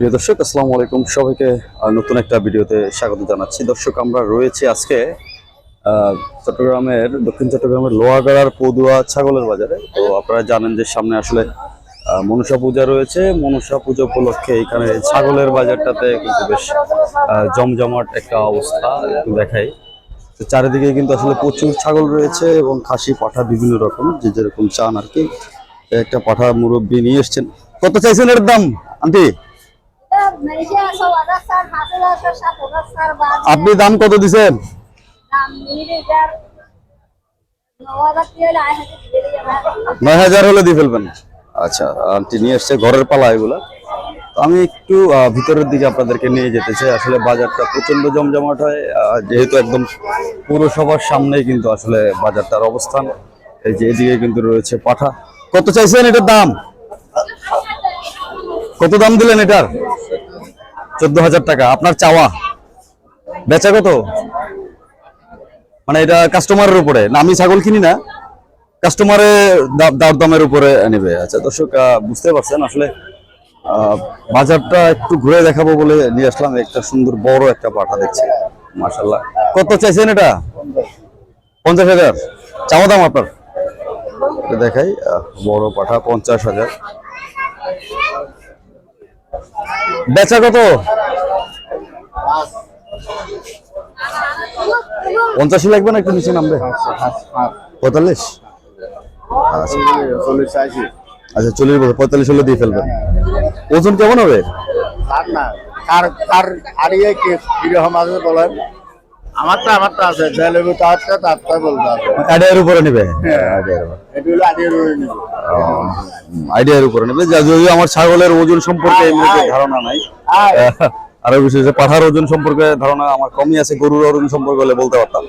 প্রিয় দর্শক, আসসালামু আলাইকুম। সবাইকে নতুন একটা ভিডিওতে স্বাগত জানাচ্ছি। দর্শক, আমরা রয়েছি আজকে চট্টগ্রামের, দক্ষিণ চট্টগ্রামের লোহাগাড়ার পদুয়া ছাগলের বাজারে। তো আপনারা জানেন যে সামনে আসলে মনসা পূজা রয়েছে। মনসা পূজা উপলক্ষে এখানে ছাগলের বাজারটাতে কিন্তু বেশ জমজমাট একটা অবস্থা একটু দেখাই। তো চারিদিকে কিন্তু আসলে প্রচুর ছাগল রয়েছে এবং খাসি, পাঠা বিভিন্ন রকম। যে যেরকম চান আর কি, একটা পাঠা মুরব্বী নিয়ে এসছেন। কত চাইছেন এর দাম, আন্টি? আপনি দাম কত দিছেন? jana নয় হাজার হলে দিয়ে ফেলবেন। আচ্ছা আন্টি নিয়ে এসছে ঘরের পালা এগুলা। তো আমি একটু ভিতরের দিকে আপনাদেরকে নিয়ে যেতে চাই। আসলে বাজারটা প্রচণ্ড জমজমাট হয়। যেহেতু একদম পৌরসভার সামনেই কিন্তু আসলে বাজারটার অবস্থান। এই যে এদিকে কিন্তু রয়েছে পাঠা। কত চাইছেন এটার দাম? কত দাম দিলেন এটার? চোদ্দ হাজার টাকা। আপনার চাওয়া। বেচা কত? মানে এটা কাস্টমারের উপরে। না, আমি ছাগল কিনি না। কাস্টমারে দার দামের উপরে নেবে আচ্ছা দর্শক বুঝতে পারছেন আসলে বাজারটা একটু ঘুরে দেখাবো বলে নিয়ে আসলাম। একটা সুন্দর বড় একটা পাঠা দেখছি। মাশাল্লাহ কত চাইছেন এটা? পঞ্চাশ হাজার। চাওয়া দাম আপনার? দেখাই বড় পাঠা, পঞ্চাশ হাজার। বেচা কত? পঞ্চাশি লাগবে না একটু নিচে নামবে? পঁয়তাল্লিশ? আচ্ছা চল্লিশ বছর পঁয়তাল্লিশ হলে দিয়ে ফেলবেন ওজন কেমন হবে? কার কার হারিয়ে কে বলেন আমারটা আমারটা আছে। জেলেবু তারটা তারটা বলতে আছে আইডিয়ার উপরে নেবে? আইডিয়ার উপরে। আইডিয়ার উপরে নেবে। যদিও আমার ছাগলের ওজন সম্পর্কে এমনিতে ধারণা নাই। আরও বিশেষ পাঠার ওজন সম্পর্কে ধারণা আমার কমই আছে গরুর ওজন সম্পর্কে হলে বলতে পারতাম।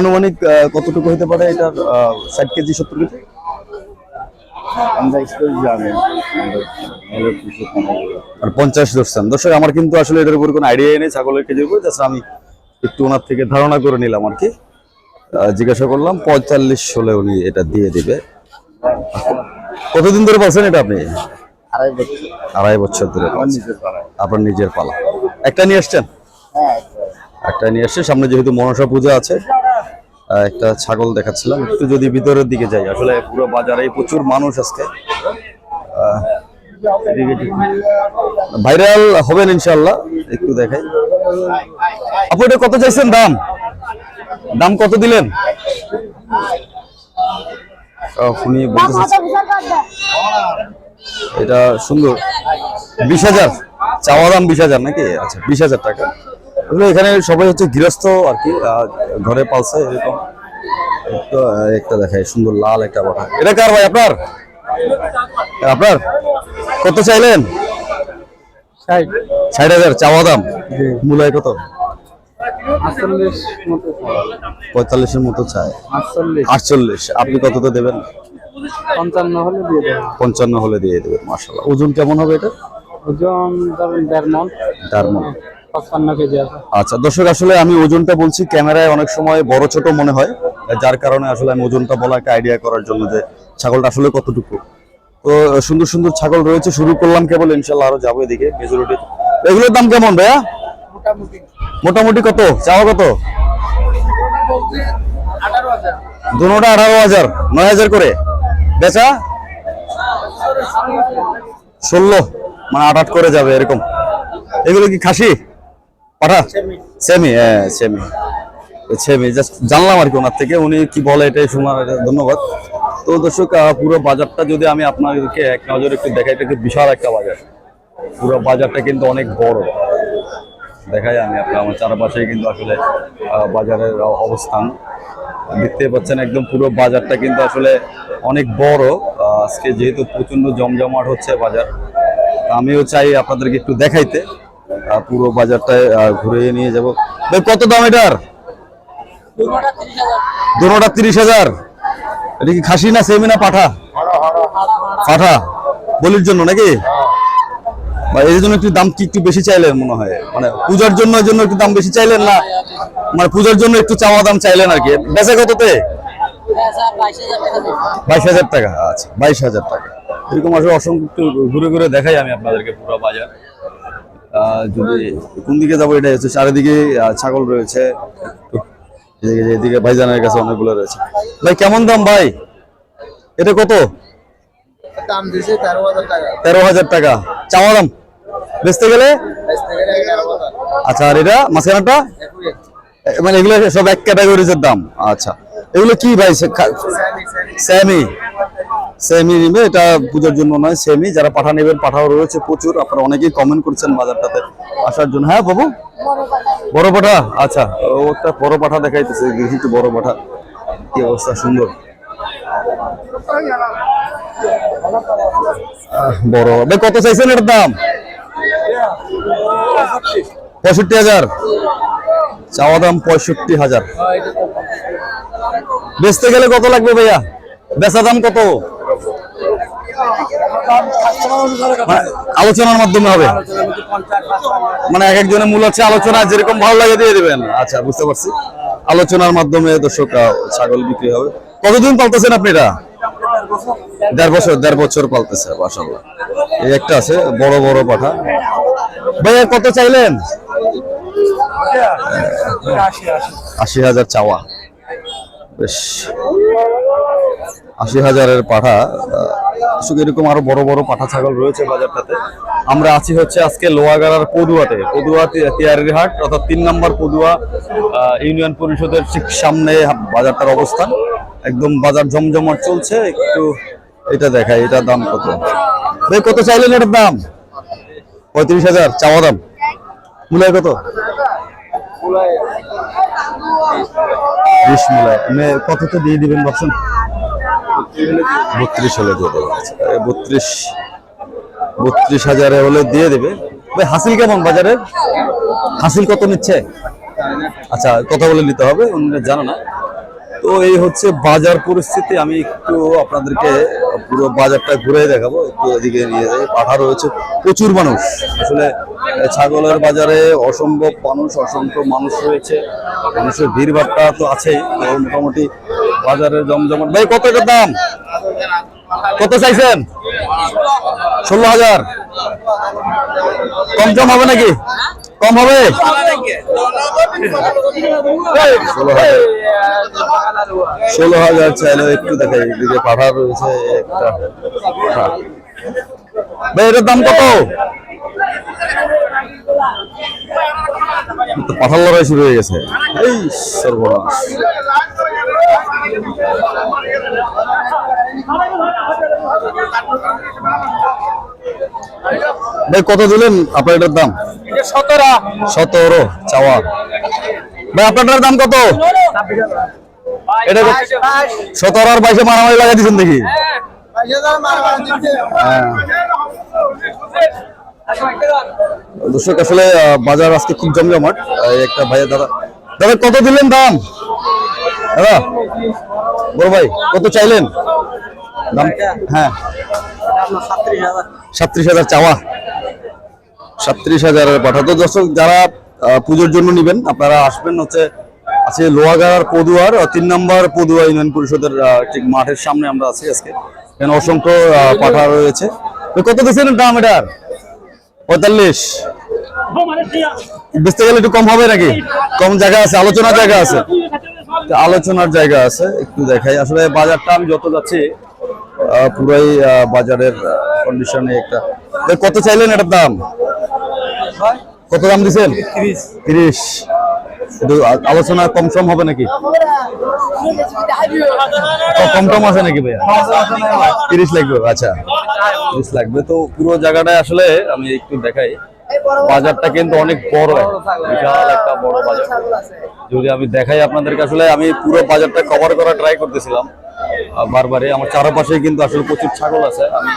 আনুমানিক কতটুকু হতে পারে এটার ষাট কেজি সত্তর কেজি? আর পঞ্চাশ ধরছেন। দর্শক আমার কিন্তু আসলে এটার উপর কোনো আইডিয়া নেই। ছাগলের কেজির উপর আমি একটু ওনার থেকে ধারণা করে নিলাম আর কি। জিজ্ঞাসা করলাম পঁয়তাল্লিশ হলে উনি এটা দিয়ে দিবে। কতদিন ধরে পাচ্ছেন এটা আপনি? আড়াই বছর। ধরে আপনার নিজের পালা। একটা নিয়ে আসছেন? হ্যাঁ একটা। নিয়ে আসছে সামনে যেহেতু মনসা পূজা আছে একটা ছাগল দেখাচ্ছিলাম। একটু যদি ভিতরের দিকে যাই আসলে পুরো বাজারে প্রচুর মানুষ আজকে। ভাইরাল হবেন ইনশাল্লাহ একটু দেখাই। আপু এটা কত চাইছেন দাম? দাম কত দিলেন? উনি এটা সুন্দর। বিশ হাজার? চাওয়া দাম বিশ হাজার নাকি? আচ্ছা বিশ হাজার টাকা। আসলে এখানে সবাই হচ্ছে গৃহস্থ আর কি আহ, ঘরে পালছে এরকম। একটা একটা দেখায় সুন্দর লাল একটা পাঠা। এটা কার ভাই আপনার? আপনার? কত চাইলেন? ষাট। হাজার চাওয়া দাম? মূলায় কত? পঁয়তাল্লিশের মতো চায় আটচল্লিশ। আপনি কততে দেবেন? পঞ্চান্ন হলে দিয়ে দেবো। পঞ্চান্ন হলে দিয়ে দেবেন মার্শাল্লাহ ওজন কেমন হবে এটা? ওজন ধরেন দেড় মন। মন। আচ্ছা দর্শক আসলে আমি ওজনটা বলছি ক্যামেরায় অনেক সময় বড় ছোট মনে হয় যার কারণে আসলে আমি ওজনটা বলা একটা আইডিয়া করার জন্য যে ছাগলটা আসলে কতটুকু। তো সুন্দর সুন্দর ছাগল রয়েছে শুরু করলাম কেবল ইনশাল্লাহ আরও যাব এদিকে মেজরিটি এগুলোর দাম কেমন ভাইয়া? মোটামুটি। কত? চাওয়া কত? দুটা আঠারো হাজার। নয় হাজার করে। বেচা? ষোলো। মানে আট আট করে যাবে এরকম। এগুলো কি খাসি? পাঠা? সেমি। হ্যাঁ সেমি। সেমি। জাস্ট জানলাম আর কি ওনার থেকে। উনি কি বলে এটাই শোনার এটা ধন্যবাদ। তো দর্শক পুরো বাজারটা যদি আমি আপনাদেরকে এক নজরে একটু দেখাই এটা বিশাল একটা বাজার? পুরো বাজারটা কিন্তু অনেক বড়। দেখাই আমি আপনার আমার চারপাশে কিন্তু আসলে বাজারের অবস্থান। দেখতে পাচ্ছেন একদম পুরো বাজারটা কিন্তু আসলে অনেক বড়। আজকে যেহেতু প্রচণ্ড জমজমাট হচ্ছে বাজার আমিও চাই আপনাদেরকে একটু দেখাইতে। পুরো বাজারটায় ঘুরে নিয়ে যাব। কত দাম এটার? দুটা তিরিশ হাজার। এটা কি খাসি না সেমি না পাঠা? পাঠা বলির জন্য নাকি? বা এর জন্য একটু দাম কি একটু বেশি চাইলেন মনে হয়? মানে পূজার জন্য জন্য একটু দাম বেশি চাইলেন না? মানে পূজার জন্য একটু চাওয়া দাম চাইলেন আর কি। বেচা কততে? বাইশ হাজার টাকা। আচ্ছা বাইশ হাজার টাকা। এরকম আসলে অসংখ্য ঘুরে ঘুরে দেখাই আমি আপনাদেরকে পুরো বাজার। যদি কোন দিকে যাব এটা হচ্ছে চারিদিকে ছাগল রয়েছে। এদিকে এদিকে ভাইজানের কাছে অনেকগুলো রয়েছে। ভাই কেমন দাম ভাই? এটা কত? দাম দিছে তেরো হাজার টাকা। তেরো হাজার টাকা। চাওয়া দাম? বেচতে গেলে? আচ্ছা আর এটা মাঝখানটা? মানে এগুলো সব এক ক্যাটাগরিজের দাম? আচ্ছা। এগুলো কি ভাই? সেমি সেমি নিবে এটা পুজোর জন্য নয় সেমি যারা পাঠা নেবেন পাঠাও রয়েছে প্রচুর। আপনারা অনেকেই কমেন্ট করছেন বাজারটাতে আসার জন্য। হ্যাঁ বাবু? বড় পাঠা। আচ্ছা ও একটা বড় পাঠা দেখাইতেছে দেখি একটু বড় পাঠা। কি অবস্থা সুন্দর। বড়। কত চাইছেন এর দাম? পঁয়ষট্টি হাজার। চাওয়া দাম পঁয়ষট্টি হাজার। বেচতে গেলে কত লাগবে ভাইয়া? বেচা দাম কত? মানে আলোচনার মাধ্যমে হবে। মানে এক একজনের মূল হচ্ছে আলোচনা, যেরকম ভালো লাগে দিয়ে দেবেন। আচ্ছা বুঝতে পারছি। আলোচনার মাধ্যমে দর্শক ছাগল বিক্রি হবে। কতদিন পালতেছেন আপনি এটা? দেড় বছর দেড় বছর পালতেছে, মাশাআল্লাহ। এই একটা আছে, বড় বড় পাঠা। ভাইয়া, কত চাইলেন? আশি হাজার চাওয়া। বেশ। আশি হাজারের পাঠা আসলে এরকম আরও বড় বড় পাঠা ছাগল রয়েছে বাজারটাতে। আমরা আছি হচ্ছে আজকে লোহাগাড়ার পদুয়াতে, পদুয়া তিয়ারির হাট, অর্থাৎ তিন নম্বর পদুয়া ইউনিয়ন পরিষদের ঠিক সামনে বাজারটার অবস্থান। একদম বাজার জমজমাট চলছে একটু এটা দেখাই এটার দাম কত? ভাই কত চাইলেন এটার দাম? পঁয়ত্রিশ হাজার চাওয়া দাম। মূল্য কত? বিশ মূলায়। আপনি কততে দিয়ে দিবেন ভাবছেন? বত্রিশ হলে দিয়ে আচ্ছা, বত্রিশ বত্রিশ হাজারে হলে দিয়ে দেবে। ভাই হাসিল কেমন বাজারে হাসিল কত নিচ্ছে? আচ্ছা কথা বলে নিতে হবে অন্যরা জানো না। তো এই হচ্ছে বাজার পরিস্থিতি। আমি একটু আপনাদেরকে পুরো বাজারটা ঘুরে দেখাবো, একটু এদিকে নিয়ে যাই। পাঠা রয়েছে প্রচুর মানুষ। আসলে ছাগলের বাজারে অসম্ভব মানুষ, অসংখ্য মানুষ রয়েছে। মানুষের ভিড়ভাড়টা তো আছেই মোটামুটি বাজারের জমজমাট ভাই, কত দাম? কত চাইছেন? ষোলো হাজার। কম কম হবে নাকি? কম হবে? ষোলো হাজার। চাইলে একটু দেখাই, এদিকে পাঠা রয়েছে, একটা ভাই, এটার দাম কত? তো পাঠার লড়াই শুরু হয়ে গেছে। এই সর্বনাশ। ভাই কত দিলেন আপনার এটার দাম সতেরো। চাওয়া ভাই আপনার দাম কত? এটা? সতেরো আর বাইশে মারামারি লাগাই দিচ্ছেন দেখি। হ্যাঁ। দর্শক আসলে বাজার আজকে খুব জমজমাট। একটা ভাইয়া দাদা দাদা কত দিলেন দাম? দাদা বড় ভাই কত চাইলেন? দাম হ্যাঁ। সাত্রিশ হাজার চাওয়া। সাত্রিশ হাজারের পাঠা। তো দর্শক, যারা পুজোর জন্য নেবেন, আপনারা আসবেন হচ্ছে, আছে লোহাগাড়ার পদুয়ার তিন নম্বর পদুয়া ইউনিয়ন পরিষদের ঠিক মাঠের সামনে আমরা আছি আজকে। এখানে অসংখ্য পাঠা রয়েছে। কত দিচ্ছেন দাম এটার? পঁয়তাল্লিশ। বেচতে গেলে একটু কম হবে নাকি? কম জায়গা আছে, আলোচনার জায়গা আছে। আলোচনার জায়গা আছে, একটু দেখাই। আসলে বাজারটা আমি যত যাচ্ছি পুরাই বাজারের কন্ডিশনে একটা। কত চাইলেন এটার দাম? কত দাম দিছেন? তিরিশ। একটু আলোচনা কম সম হবে নাকি? কম টম আছে নাকি ভাইয়া? তিরিশ লাগবে আচ্ছা। তিরিশ লাগবে। তো পুরো জায়গাটায় আসলে আমি একটু দেখাই। বাজারটা কিন্তু অনেক বড় বিশাল একটা বড় বাজার। যদি আমি দেখাই আপনাদেরকে আসলে আমি পুরো বাজারটা কভার করা ট্রাই করতেছিলাম। আহ, বারবারই আমার চারপাশে কিন্তু আসলে প্রচুর ছাগল আছে। আমি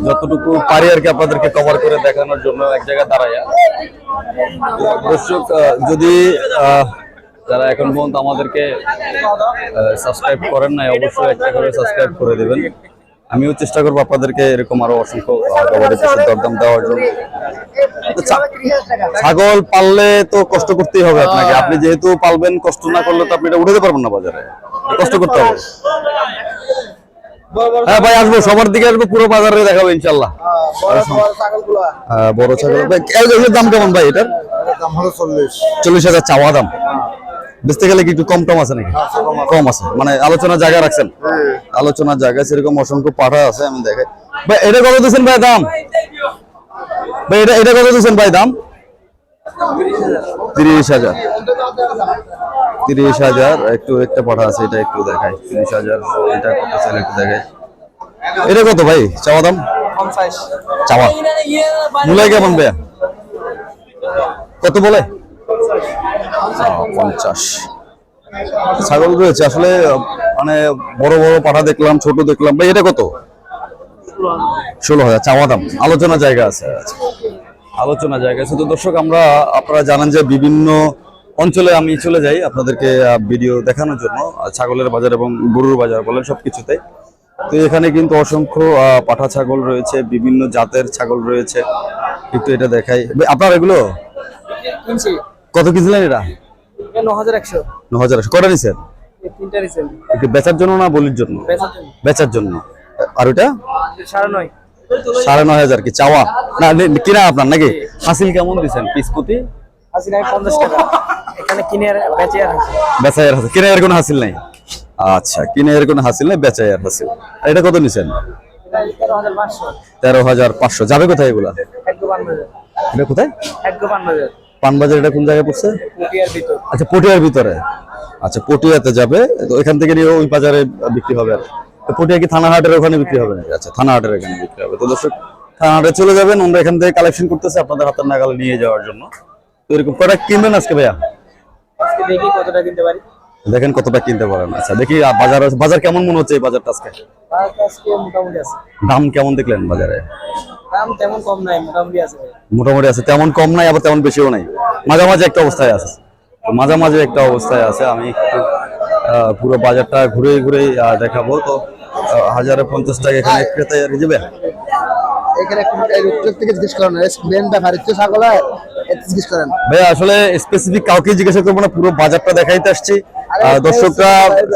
যতটুকু পারি আর কি আপনাদেরকে কভার করে দেখানোর জন্য এক জায়গায় দাঁড়াইয়া। দর্শক যদি যারা এখন পর্যন্ত আমাদেরকে সাবস্ক্রাইব করেন নাই অবশ্যই একটা করে সাবস্ক্রাইব করে দেবেন। আমিও চেষ্টা করব আপনাদেরকে এরকম আরও অসংখ্য গবাদি পশুর দরদাম দেওয়ার জন্য। ছাগল পাললে তো কষ্ট করতেই হবে আপনাকে। আপনি যেহেতু পালবেন কষ্ট না করলে তো আপনি এটা উঠাতে পারবেন না বাজারে। কষ্ট করতে হবে। হ্যাঁ ভাই আসব। সবার দিকে আসব পুরো বাজারে দেখাবো ইনশাল্লাহ। হ্যাঁ, বড় ছাগল। ভাই দাম কেমন ভাই এটার? চল্লিশ। চল্লিশ হাজার চাওয়া দাম। বেচতে গেলে কি একটু কম টম আছে নাকি? কম আছে। মানে আলোচনার জায়গা রাখছেন? আলোচনার জায়গা সেরকম অসংখ্য পাঠা আছে আমি দেখাই। ভাই এটা কত দিচ্ছেন ভাই দাম? ভাই এটা এটা কত দিচ্ছেন ভাই দাম? তিরিশ হাজার। তিরিশ হাজার একটু একটা পাঠা আছে এটা একটু দেখাই। তিরিশ হাজার এটা কত চাইলে একটু দেখাই। এটা কত ভাই? চাওয়া দাম? চাওয়া। মূলাই কেমন ভাইয়া। কত বলে? পঞ্চাশ। ছাগল রয়েছে, আসলে মানে বড় বড় পাঠা দেখলাম, ছোট দেখলাম। ভাই, এটা কত? ষোলো হাজার চাওয়া দাম আলোচনা জায়গা আছে। আলোচনা জায়গা আছে। তো দর্শক, আমরা, আপনারা জানেন যে বিভিন্ন অঞ্চলে আমি চলে যাই আপনাদেরকে ভিডিও দেখানোর জন্য। ছাগলের বাজার এবং গরুর বাজার বলেন সবকিছুতে তো এখানে কিন্তু অসংখ্য পাঠা ছাগল রয়েছে, বিভিন্ন জাতের ছাগল রয়েছে। একটু এটা দেখাই। আপনার এগুলো? কত কিনছিলেন এটা? ন হাজার একশো। ন হাজার কটা নিছেন? তিনটা রিসেল একটু বেচার জন্য না বলির জন্য? বেচার জন্য। আর ওটা সাড়ে নয়। সাড়ে নয় হাজার কি চাওয়া? না কিনা আপনার নাকি? হাসিল কেমন দিচ্ছেন পিস প্রতি? আশি নাই পঞ্চাশ টাকা। এখানে কিনে আর বেচে আর আছে বেচাইয়ের হাসিল। কিনা এর কোনো হাসিল নাই? আচ্ছা কিনা এর কোনো হাসিল নাই হাসিল। আর এটা কত নিছেন? তেরো হাজার পাঁচশো। যাবে কোথায় এগুলা? এটা কোথায়? পানবাজার এটা কোন জায়গায় পড়ছে? আচ্ছা পটিয়ার ভিতরে। আচ্ছা পটিয়াতে যাবে। তো এখান থেকে নিয়ে ওই বাজারে বিক্রি হবে আর। পটিয়া কি থানাহাটের ওখানে বিক্রি হবে আচ্ছা থানাহাটের এখানে বিক্রি হবে। তো দর্শক থানাহাটে চলে যাবেন। আমরা এখান থেকে কালেকশন করতেছি আপনাদের হাতের নাগালে নিয়ে যাওয়ার জন্য। তো এরকম কটা কিনবেন আজকে ভাইয়া? আজকে দেখি কতটা কিনতে পারি। দেখেন কতটা কিনতে পারেন। আচ্ছা দেখি বাজার বাজার কেমন মনে হচ্ছে এই বাজারটা আজকে? আর আজকে মোটামুটি আছে। দাম কেমন দেখলেন বাজারে? দাম তেমন কম নাই মোটামুটি আছে। মোটামুটি আছে তেমন কম নাই আবার তেমন বেশিও নাই। মাঝামাঝি একটা অবস্থায় আছে। তো মাঝামাঝি একটা অবস্থায় আছে আমি একটু পুরো বাজারটা ঘুরে ঘুরে দেখাবো। তো হাজারে পঞ্চাশ টাকা এখানে ক্রেতা যাবে থেকে জিজ্ঞেস করেন মেন ছাগল এতে জিজ্ঞেস করেন। ভাই আসলে স্পেসিফিক কাউকে জিজ্ঞাসা করব না পুরো বাজারটা দেখাইতে আসছি। দর্শকরা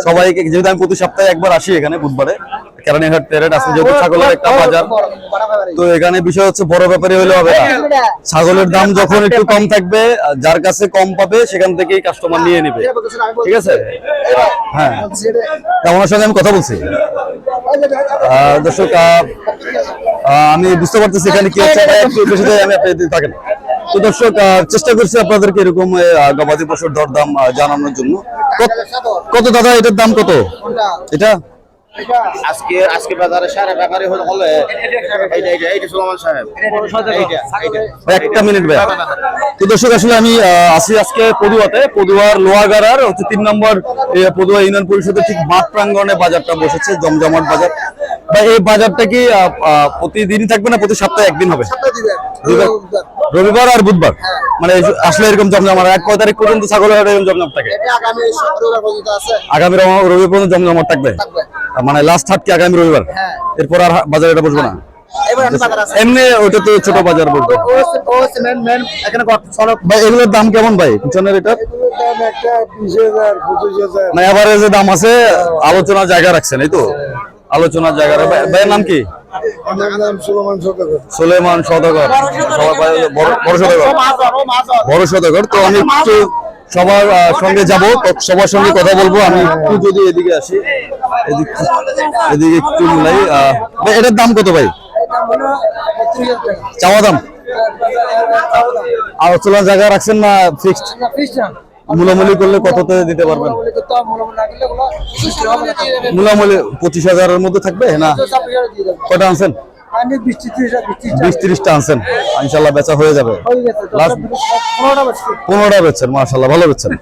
সবাইকে যেহেতু আমি প্রতি সপ্তাহে একবার আসি এখানে বুধবারে কেরানীহাট আছে যেহেতু ছাগলের একটা বাজার। তো এখানে বিষয় হচ্ছে বড় ব্যাপারে হলে হবে না। ছাগলের দাম যখন একটু কম থাকবে যার কাছে কম পাবে সেখান থেকেই কাস্টমার নিয়ে নেবে। ঠিক আছে? হ্যাঁ ওনার সঙ্গে আমি কথা বলছি। দর্শক আমি বুঝতে পারতেছি এখানে কি হচ্ছে একটু বেশি আমি আপনাদের থাকেন তো দর্শক চেষ্টা করছি আপনাদেরকে এরকম গবাদি পশুর দরদাম আহ, জানানোর জন্য। কত দাদা এটার দাম কত? এটা? আজকে আজকে বাজারে সারা ব্যাপারে হলে একটা মিনিট ভাই। তো দর্শক আসলে আমি আছি আজকে পদুয়াতে। পদুয়ার লোহাগাড়ার হচ্ছে তিন নম্বর এই পদুয়া ইউনিয়ন পরিষদের ঠিক মাঠ প্রাঙ্গণে বাজারটা বসেছে জমজমাট বাজার। ভাই এই বাজারটা কি প্রতিদিনই থাকবে না প্রতি সপ্তাহে একদিন হবে? রবিবার। রবিবার। আর বুধবার? মানে আসলে এরকম জমজমাট এক কয় তারিখ পর্যন্ত ছাগলের এরকম জমজমাট থাকে? আগামী রবিবার পর্যন্ত জমজমাট থাকবে। মানে লাস্ট হাট কি আগামী রবিবার? এরপর আর বাজারে এটা বসবে না? বাজার এমনি ওটা তো ছোট বাজার বলব ও হচ্ছে ও হচ্ছে মেন মেন এখানে সড়ক? ভাই এগুলোর দাম কেমন ভাই? পিছনের এটা দাম একটা বিশ হাজার পঁচিশ হাজার। না এভারেজে দাম আছে আলোচনার জায়গা রাখছেন এই তো? আলোচনার জায়গা ভাইয়ের নাম কি? সুলেমান সদাগর বড় সদাগর বড় সদাগর তো আমি একটু সবার সঙ্গে যাব। সবার সঙ্গে কথা বলব আমি একটু যদি এদিকে আসি এদিক এদিকে একটু ভাই এটার দাম কত ভাই? চাওয়া দাম? আলোচনার জায়গা রাখছেন না ফিক্সড মূলামূলি করলে কততে দিতে পারবেন? মূলামূলি পঁচিশ হাজারের মধ্যে থাকবে? না। কটা আনছেন? বিশ ত্রিশটা আনছেন। ইনশাল্লাহ বেচা হয়ে যাবে। পনেরোটা বেচছেন মার্শাল্লাহ ভালো বেচছেন।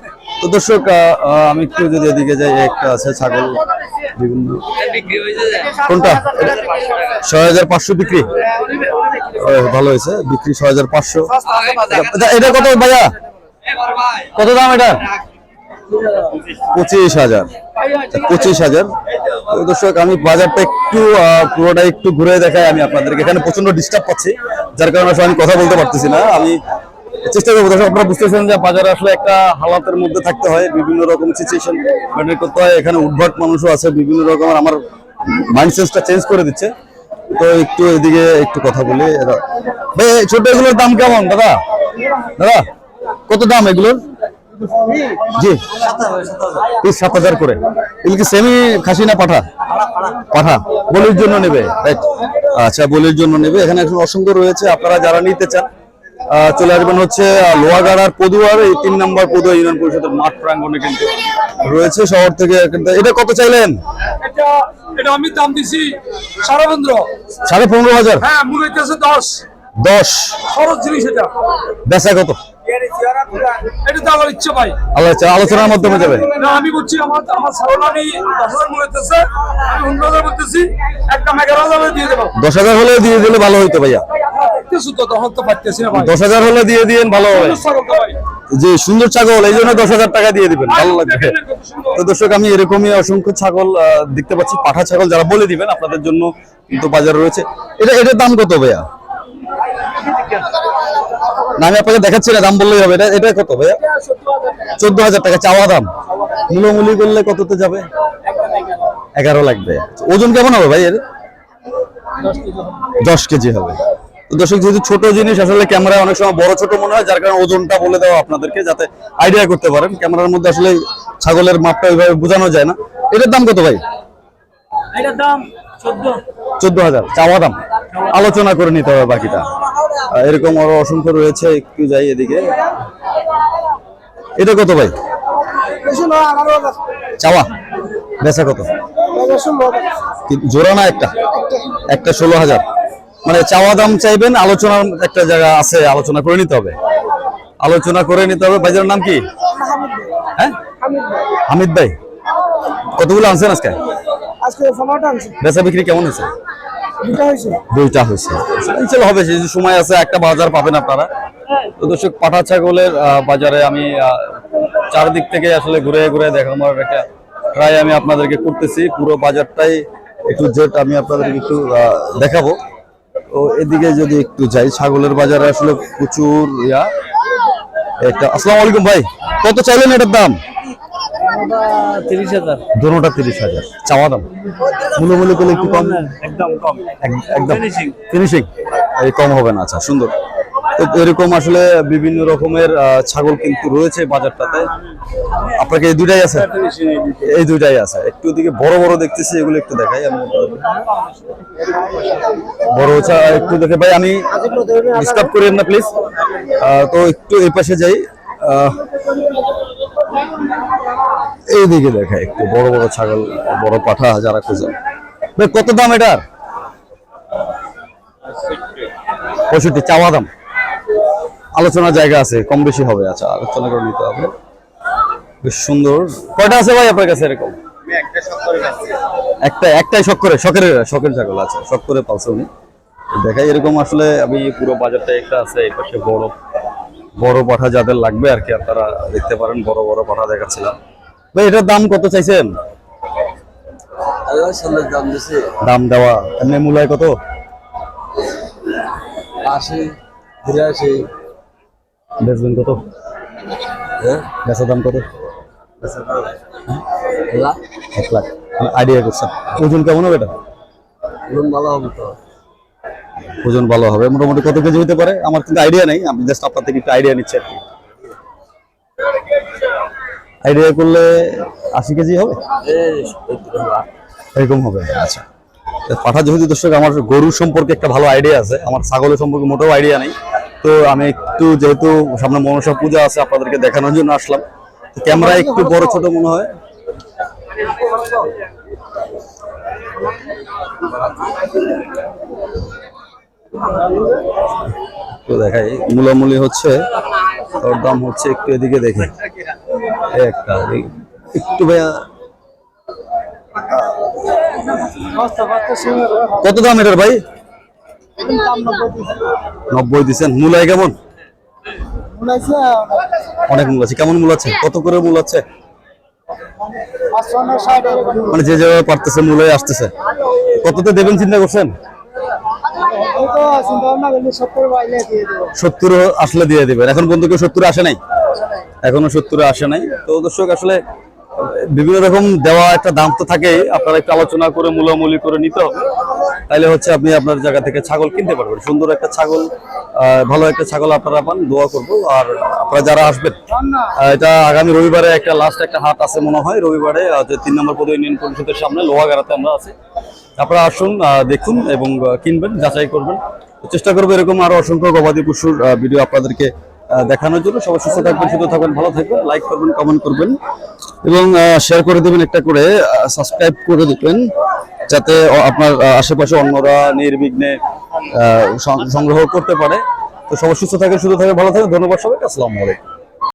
তো দর্শক আহ, আহ, আমি একটু যদি এদিকে যাই একটা আছে ছাগল বিভিন্ন কোনটা? ছয় হাজার পাঁচশো বিক্রি। ও, ভালো হয়েছে বিক্রি ছয় হাজার পাঁচশো। এটা কত ভাইয়া? কত দাম এটা? পঁচিশ হাজার। পঁচিশ হাজার। দর্শক, আমি বাজারটা একটু পুরোটা একটু ঘুরে দেখাই আমি আপনাদেরকে। এখানে প্রচণ্ড ডিস্টার্ব পাচ্ছি, যার কারণে আমি কথা বলতে পারতেছি না। আমি চেষ্টা করব, দর্শক, আপনারা বুঝতেছেন যে বাজারে আসলে একটা হালাতের মধ্যে থাকতে হয়, বিভিন্ন রকম সিচুয়েশন মেনটেন করতে হয়। এখানে উদ্ভট মানুষও আছে, বিভিন্ন রকমের। আমার মাইন্ডসেটটা চেঞ্জ করে দিচ্ছে। তো একটু এদিকে একটু কথা বলি। ভাই, ছোট এগুলোর দাম কেমন, দাদা? দাদা, কত দাম এগুলোর? জি। পিস সাত হাজার করে। এগুলো কি সেমি খাসি না পাঠা? পাঠা। বলির জন্য নেবে আচ্ছা বলির জন্য নেবে। এখানে এখন অসংখ্য রয়েছে আপনারা যারা নিতে চান চলে আসবেন হচ্ছে লোহাগাড়ার পদুয়ার এই তিন নম্বর পদুয়া ইউনিয়ন পরিষদের মাঠ প্রাঙ্গনে কিন্তু রয়েছে শহর থেকে। কিন্তু এটা কত চাইলেন? এটা আমি দাম দিছি সারা বন্ধ সাড়ে পনেরো হাজার? হ্যাঁ মূল হইতেছে দশ। দশ। খরচ জিনিস এটা। বেচা কত? এটা দেওয়ার ইচ্ছে ভাই। আচ্ছা, আলোচনার মাধ্যমে যাবে। না আমি বলছি আমার আমার ছাগল আমি দশ হাজার মূল আমি পনেরো হাজার বলতেছি একটা এগারো হাজার দিয়ে দেবো। দশ হাজার হলে দিয়ে দিলে ভালো হইতো ভাইয়া। তো দশ হাজার হলে দিয়ে দিয়েন ভালো হবে। তো যে সুন্দর ছাগল এই জন্য দশ হাজার টাকা দিয়ে দিবেন ভালো লাগবে। তো দর্শক আমি এরকমই অসংখ্য ছাগল দেখতে পাচ্ছি পাঠা ছাগল যারা বলে দিবেন আপনাদের জন্য কিন্তু বাজার রয়েছে। এটা এটার দাম কত ভাইয়া? না আমি আপনাকে দেখাচ্ছি না দাম বললেই হবে। এটা এটা কত ভাইয়া? চোদ্দ হাজার টাকা চাওয়া দাম। মূলমূলি করলে কততে যাবে? এগারো লাগবে। ওজন কেমন হবে ভাই এর? দশ কেজি হবে। দর্শক যেহেতু ছোট জিনিস আসলে ক্যামেরা অনেক সময় বড় ছোট মনে হয় যার কারণে ওজনটা বলে দেওয়া আপনাদেরকে যাতে আইডিয়া করতে পারেন। ক্যামেরার মধ্যে আসলে ছাগলের মাপটা ওইভাবে বোঝানো যায় না। এটার দাম কত ভাই? এটার দাম চোদ্দ। চোদ্দ হাজার চাওয়া দাম। আলোচনা করে নিতে হবে বাকিটা। এরকম আরও অসংখ্য রয়েছে একটু যাই এদিকে। এটা কত ভাই? চাওয়া? বেচা কত? জোড়া না একটা? একটা ষোলো হাজার। মানে চাওয়া দাম চাইবেন আলোচনার একটা জায়গা আছে আলোচনা করে নিতে হবে। আলোচনা করে নিতে হবে। ভাইজার নাম কি? হ্যাঁ? হামিদ ভাই। কতগুলো আনছেন আজকে? বেচা বিক্রি কেমন হয়েছে? দুইটা হয়েছে? ইনশাল্লাহ হবে সেই সময় আছে একটা বাজার পাবেন আপনারা। তো দর্শক পাঠা ছাগলের বাজারে আমি চারদিক থেকে আসলে ঘুরে ঘুরে দেখানোর একটা ট্রাই আমি আপনাদেরকে করতেছি। পুরো বাজারটাই একটু জেট আমি আপনাদেরকে একটু দেখাবো। তো এদিকে যদি একটু যাই ছাগলের বাজারে আসলে প্রচুর ইয়া। একটা আসসালামু আলাইকুম ভাই কত চাইলেন এটার দাম? তিরিশ হাজার। দোনোটা তিরিশ হাজার। চাওয়া দাম? মূল্যমূল্য করলে একটু কম? একদম কম। এক- একদম। Finishing. ফিনিশিং এই কম হবে না আচ্ছা সুন্দর। তো এরকম আসলে বিভিন্ন রকমের ছাগল কিন্তু রয়েছে বাজারটাতে। আপনাকে এই দুইটাই আছে? এই দুইটাই। আছে। একটু দিকে বড় বড় দেখতেছি এগুলো একটু দেখাই আমি বড় একটু দেখে ভাই আমি ডিস্টার্ব করেন না প্লিজ তো একটু এই পাশে যাই। আহ, এই দিকে দেখা একটু বড় বড় ছাগল বড় পাঠা যারা ভাই কত দাম এটার? পঁয়ষট্টি চাওয়া দাম। আলোচনার জায়গা আছে কম বেশি হবে আচ্ছা আলোচনা করে নিতে হবে। বেশ সুন্দর। কয়টা আছে ভাই আপনার কাছে এরকম? একটা একটাই শখ করে শখের শখের ছাগল আছে শখ করে পালছে উনি। দেখাই এরকম আসলে আমি পুরো বাজারটা একটা আছে এই পাশে বড় বড় পাঠা যাদের লাগবে আর কি আপনারা দেখতে পারেন বড় বড় পাঠা দেখাচ্ছিলাম। ভাই এটার দাম কত চাইছেন? দাম দেওয়া। এমনি মূলায় কত? আশি বিরাশি। বেচবেন কত? হ্যাঁ? বেচার দাম কত? এক লাখ। আইডিয়া করছেন ওজন কেমন হবে এটা? লোন ভালো হবে তো। ওজন ভালো হবে। মোটামুটি কত কেজি হতে পারে? আমার কিন্তু আইডিয়া নেই। আমি জাস্ট আপনার থেকে একটু আইডিয়া নিচ্ছি আর কি। আইডিয়া করলে আশি কেজি হবে? এরকম হবে আচ্ছা। তো পাঠা যেহেতু দর্শক আমার গরুর সম্পর্কে একটা ভালো আইডিয়া আছে। আমার ছাগলের সম্পর্কে মোটেও আইডিয়া নেই। তো আমি একটু যেহেতু সামনে মনসা পূজা আছে আপনাদেরকে দেখানোর জন্য আসলাম। ক্যামেরা একটু বড় ছোট মনে হয়। তো দেখাই। মূলামূলি হচ্ছে ওর দাম হচ্ছে একটু এদিকে দেখে। একটা একটু ভাইয়া কত দাম এটার ভাই? নব্বই দিচ্ছেন মূলায় কেমন? অনেক মূল আছে। কেমন মূল আছে? কত করে মূল আছে? মানে যে যেভাবে পারতেছে মূলে আসতেছে। কততে দেবেন চিন্তা করছেন? সত্তর আসলে দিয়ে দেবেন। এখন বন্ধু কেউ সত্তর আসে নাই? এখনও সত্তরে আসে নাই। তো দর্শক, আসলে, বিভিন্ন রকম দেওয়া একটা দাম তো থাকেই। আপনারা একটু আলোচনা করে, মূলামূলি করে নিতে হবে। তাইলে হচ্ছে আপনি আপনার জায়গা থেকে ছাগল কিনতে পারবেন। সুন্দর একটা ছাগল ভালো একটা ছাগল আপনারা পান, দোয়া করব। আর আপনারা যারা আসবেন এটা আগামী রবিবারে একটা লাস্ট একটা হাট আছে মনে হয়। রবিবারে তিন নম্বর পদ ইউনিয়ন পরিষদের সামনে, লোহাগাড়াতে আমরা আছি। আপনারা আসুন দেখুন এবং কিনবেন, যাচাই করবেন। চেষ্টা করব এরকম আরও অসংখ্য গবাদি পশুর ভিডিও আপনাদেরকে দেখানোর জন্য। সবাই সুস্থ থাকবেন সুস্থ থাকবেন, ভালো থাকবেন। লাইক করবেন কমেন্ট করবেন। এবং শেয়ার করে দেবেন একটা করে সাবস্ক্রাইব করে দেবেন, যাতে আপনার আশেপাশে অন্যরা নির্বিঘ্নে সংগ্রহ করতে পারে। তো সবাই সুস্থ থাকেন সুস্থ থাকেন, ভালো থাকেন। ধন্যবাদ সবাইকে। আসসালামু আলাইকুম।